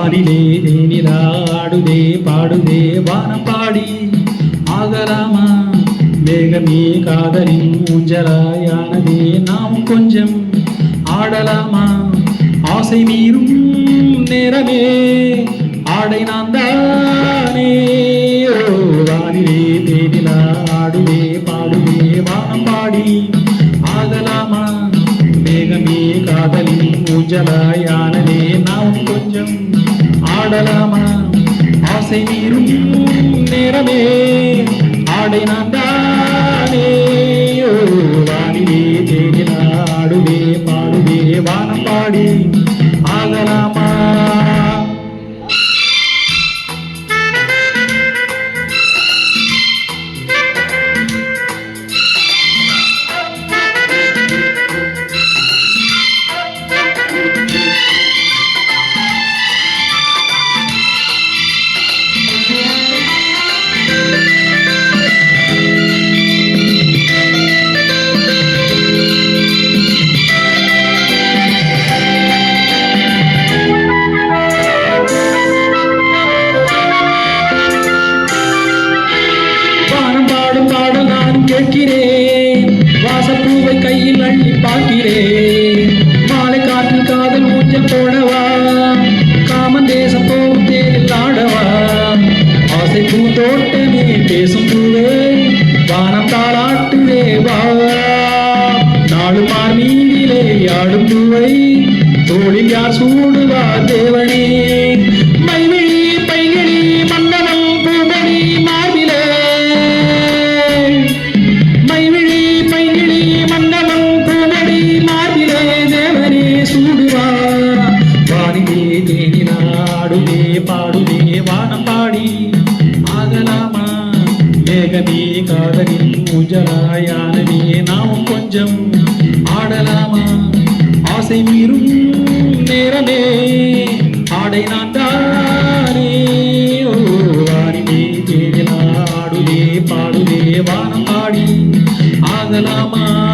பாடிலே தேனிலாடுதே பாடுதே வானம் பாடி. ஆகலாமா? வேகமே காதலின் ஊஞ்சலாயானதே நாம் கொஞ்சம் ஆடலாமா? ஆசை மீறும் நேரமே ஆடை நான் தானே ஊஞ்சலாயானதே நாம் கொஞ்சம் ஆடலாமா? ஆசை நீரும் நேரமே. ஆடை நான் கேட்கிறேன். வாசப்பூவை கையில் அள்ளி பார்க்கிறேன். மாலை காற்றில் காதல் ஊஞ்சல் போடவா? காமன் தேசம் போகும் தேரில் ஆடவா? ஆசை பூந்தோட்டமே பேசும் பூவே வானம் தாளாட்டுவே வா. நாடு மார் மீதிலே ஆடும் பூவை தோழில் யார் சூடுவா தேவன்? மேகமே காதலில் ஊஞ்சலாயானவே நாம் கொஞ்சம் ஆடலாமா? ஆசை மீறும் நேரமே. ஆடை நான் தானே. ஓ வானிலே தேடினாடுவே பாடுவே வானம் பாடி ஆகலாமா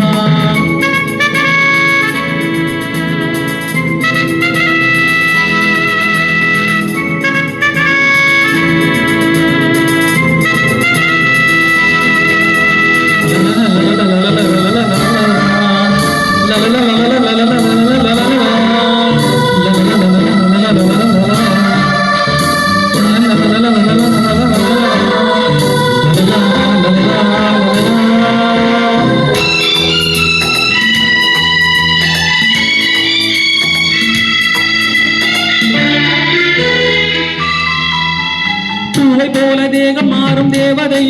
பாதை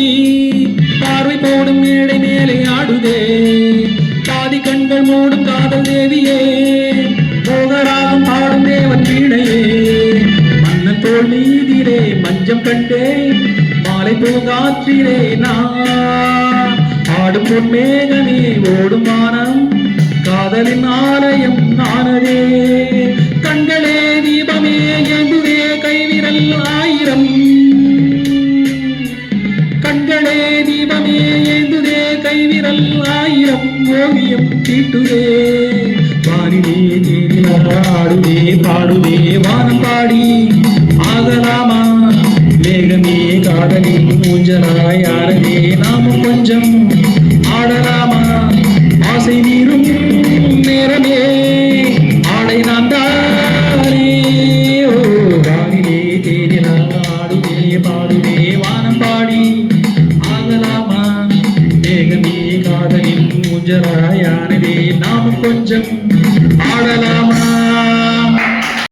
பார்வை போடும் மேடை மேலே ஆடுதே. பாதி கண்கள் மூடும் காதல் தேவியே. போகராகம் பாடும் தேவன் வீணையே. மன்னன் தோல் மீதிலே மஞ்சம் கண்டேன் மாலை பூங்காற்றிலே நான் ஆடும் பொன் ஓடும் வானம். காதலின் ஆலயம் நானதே கண்களே தீபமே எதுவே கைவிரல் ஆயிரம் ஆயிரம் ஓவியம் தீட்டுவே. வானிலே பாடுவே பாடுவே. வானம் பாடி ஆகலாமா? மேகமே காதலில் ஊஞ்சலாய் ஆடவே நாம கொஞ்சம் ஆடலாமா? ஆசை நீரும் நேரமே. குஞ்சராயானவே நாம் கொஞ்சம் ஆடலாமா?